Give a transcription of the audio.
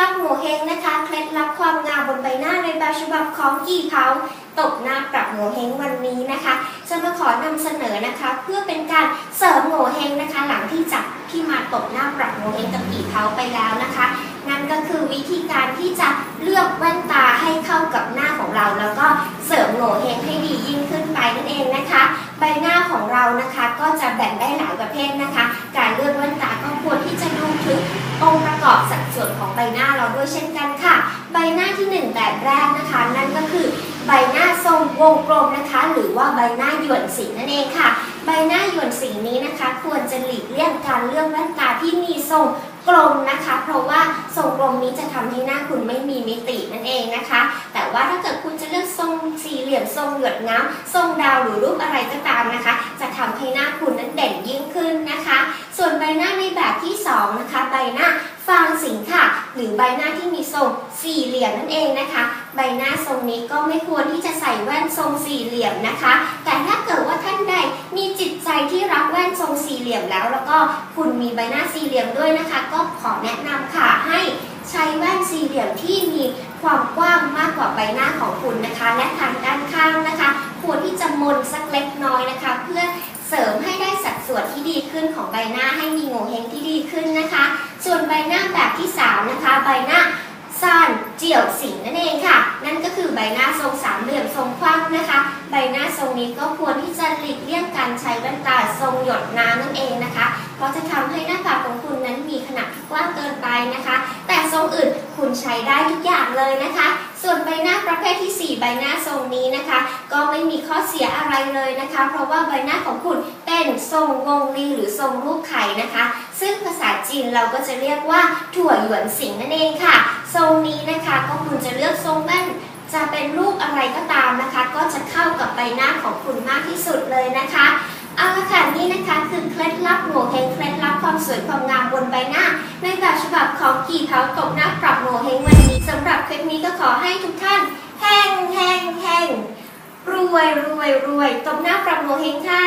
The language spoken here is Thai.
ลับโงเฮงนะคะ เคล็ดลับความงามบนใบหน้าในแบบฉบับของกี่เผาตบหน้าปรับโงเฮงวันนี้นะคะจะมาขอนำเสนอนะคะ เพื่อเป็นการเสริมโงเฮงนะคะ หลังที่จับที่มาตบหน้าปรับโงเฮงกับกี่เผาไปแล้วนะคะ นั่นก็คือวิธีการที่จะเลือกแว่นตาให้เข้ากับหน้าของเรา แล้วก็เสริมโงเฮงให้ดียิ่งขึ้นไปนั่นเองนะคะ ใบหน้าของเรานะคะก็จะแบ่งได้หลายประเภทนะคะ แบบแรกนะคะ นั่นก็คือใบหน้าทรงวงกลมนะคะ หรือว่าใบหน้าหย่วนสีนั่นเองค่ะ ใบหน้าหย่วนสีนี้นะคะ ควรจะหลีกเลี่ยงการเลือกแว่นตาที่มีทรงกลมนะคะ เพราะว่าทรงกลมนี้จะทำให้หน้าคุณไม่มีมิตินั่นเองนะคะ แต่ว่าถ้าเกิดคุณจะเลือกทรงสี่เหลี่ยมทรงหยดน้ำทรงดาวหรือรูปอะไรก็ตามนะคะ จะทำให้หน้าคุณนั้นเด่นยิ่งขึ้นนะคะ ส่วนใบหน้าในแบบที่สองนะคะใบหน้า ฟางสิงค่ะ หรือใบหน้าที่มีทรงสี่เหลี่ยมนั่นเองนะคะ ใบหน้าทรงนี้ก็ไม่ควรที่จะใส่แว่นทรงสี่เหลี่ยมนะคะ แต่ถ้าเกิดว่าท่านใดมีจิตใจที่รักแว่นทรงสี่เหลี่ยมแล้ว แล้วก็คุณมีใบหน้าสี่เหลี่ยมด้วยนะคะ ก็ขอแนะนำค่ะให้ใช้แว่นสี่เหลี่ยมที่มีความกว้างมากกว่าใบหน้าของคุณนะคะ และทางด้านข้างนะคะ ควรที่จะมนสักเล็กน้อยนะคะ เพื่อเสริมให้ได้สั ส่วนที่ดีขึ้นของใบหน้าให้มีโงเฮงที่ดีขึ้นนะคะ ส่วนใบหน้าแบบที่สามนะคะใบหน้าซ่านเจียวสิงนั่นเองค่ะ นั่นก็คือใบหน้าทรงสามเหลี่ยมทรงคว่ำนะคะ ใบหน้าทรงนี้ก็ควรที่จะหลีกเลี่ยงการใช้แว่นตาทรงหยดน้ำนั่นเองนะคะ เพราะจะทำให้หน้าผากของคุณนั้นมีขนาดที่กว้างเกินไปนะคะ แต่ทรงอื่นคุณใช้ได้ทุกอย่างเลยนะคะ ส่วนใบหน้าประเภทที่ 4 ใบหน้าทรงนี้นะคะ ก็ไม่มีข้อเสียอะไรเลยนะคะ เพราะว่าใบหน้าของคุณเป็นทรงวงลีหรือทรงรูปไข่นะคะ ซึ่งภาษาจีนเราก็จะเรียกว่าถั่วหยวนสิงนั่นเองค่ะ ทรงนี้นะคะก็คุณจะเลือกทรงแว่นจะเป็นรูปอะไรก็ตามนะคะ ก็จะเข้ากับใบหน้าของคุณมากที่สุดเลยนะคะเอาละค่ะนี่นะคะคือเคล็ดลับโงเฮงเคล็ดลับความสวยความงามบนใบหน้า ในแบบฉบับของกี่เผาตกหน้าปรับโงเฮงวันนี้ ขอให้ทุกท่านแห้งแห้งแห้งรวยรวยรวยตบหน้าปรับโมเฮงค่ะ